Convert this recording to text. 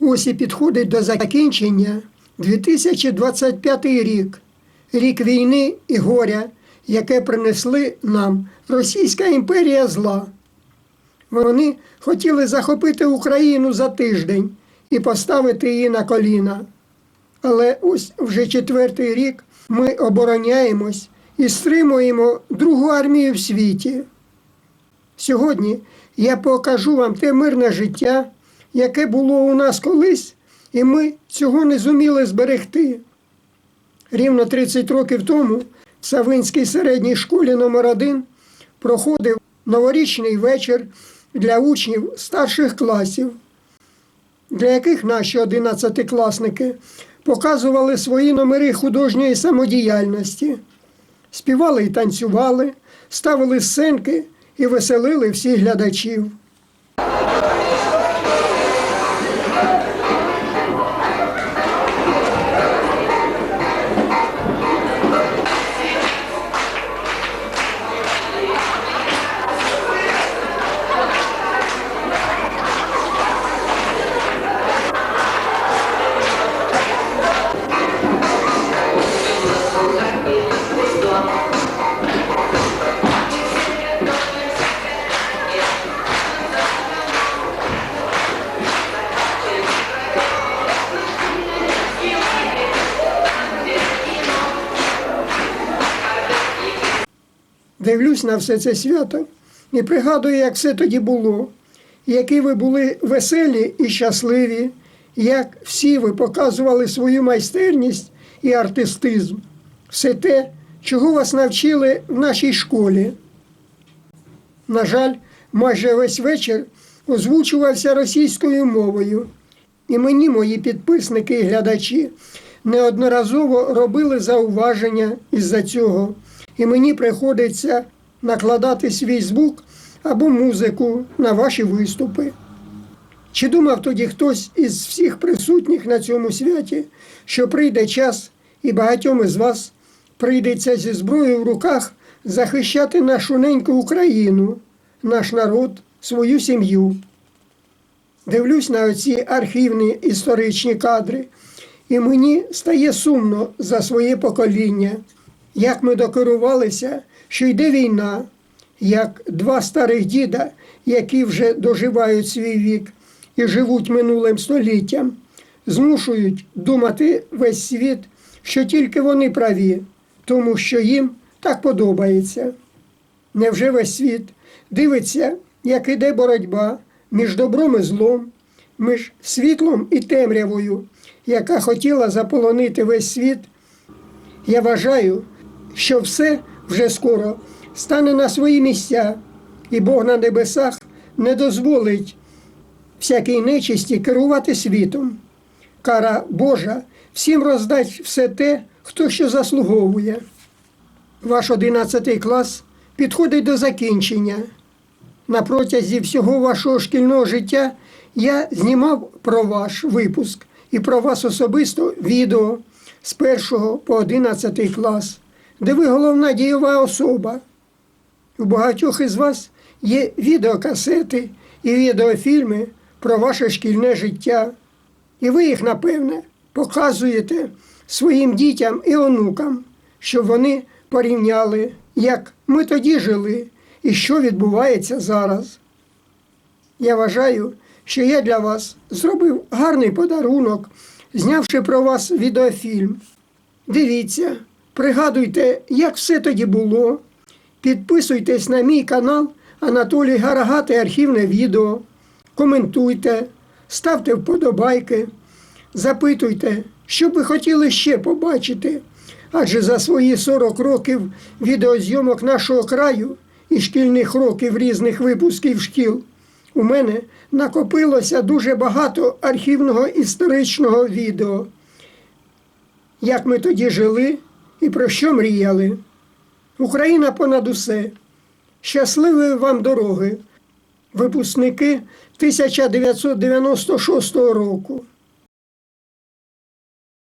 Ось і підходить до закінчення 2025 рік, рік війни і горя, яке принесли нам Російська імперія зла. Вони хотіли захопити Україну за тиждень і поставити її на коліна. Але ось вже четвертий рік ми обороняємось і стримуємо другу армію в світі. Сьогодні я покажу вам те мирне життя, яке було у нас колись, і ми цього не зуміли зберегти. Рівно 30 років тому в Савинській середній школі номер 1 проходив новорічний вечір для учнів старших класів, для яких наші одинадцятикласники показували свої номери художньої самодіяльності, співали і танцювали, ставили сценки і веселили всіх глядачів. Дивлюсь на все це свято і пригадую, як все тоді було, які ви були веселі і щасливі, як всі ви показували свою майстерність і артистизм, все те, чого вас навчили в нашій школі. На жаль, майже весь вечір озвучувався російською мовою, і мені мої підписники і глядачі неодноразово робили зауваження із-за цього. І мені приходиться накладати свій звук або музику на ваші виступи. Чи думав тоді хтось із всіх присутніх на цьому святі, що прийде час і багатьом із вас прийдеться зі зброєю в руках захищати нашу неньку Україну, наш народ, свою сім'ю? Дивлюсь на оці архівні історичні кадри, і мені стає сумно за своє покоління, як ми докерувалися, що йде війна, як два старих діда, які вже доживають свій вік і живуть минулим століттям, змушують думати весь світ, що тільки вони праві, тому що їм так подобається. Невже весь світ дивиться, як іде боротьба між добром і злом, між світлом і темрявою, яка хотіла заполонити весь світ? Я вважаю, що все вже скоро стане на свої місця, і Бог на небесах не дозволить всякій нечисті керувати світом. Кара Божа всім роздасть все те, хто що заслуговує. Ваш одинадцятий клас підходить до закінчення. На протязі всього вашого шкільного життя я знімав про ваш випуск і про вас особисто відео з першого по одинадцятий клас, де ви головна дієва особа. У багатьох із вас є відеокасети і відеофільми про ваше шкільне життя. І ви їх, напевне, показуєте своїм дітям і онукам, щоб вони порівняли, як ми тоді жили і що відбувається зараз. Я вважаю, що я для вас зробив гарний подарунок, знявши про вас відеофільм. Дивіться, пригадуйте, як все тоді було. Підписуйтесь на мій канал Анатолій Гарагати архівне відео. Коментуйте, ставте вподобайки, запитуйте, що б ви хотіли ще побачити. Адже за свої 40 років відеозйомок нашого краю і шкільних років різних випусків шкіл у мене накопилося дуже багато архівного історичного відео. Як ми тоді жили і про що мріяли. Україна понад усе. Щасливої вам дороги, випускники 1996 року.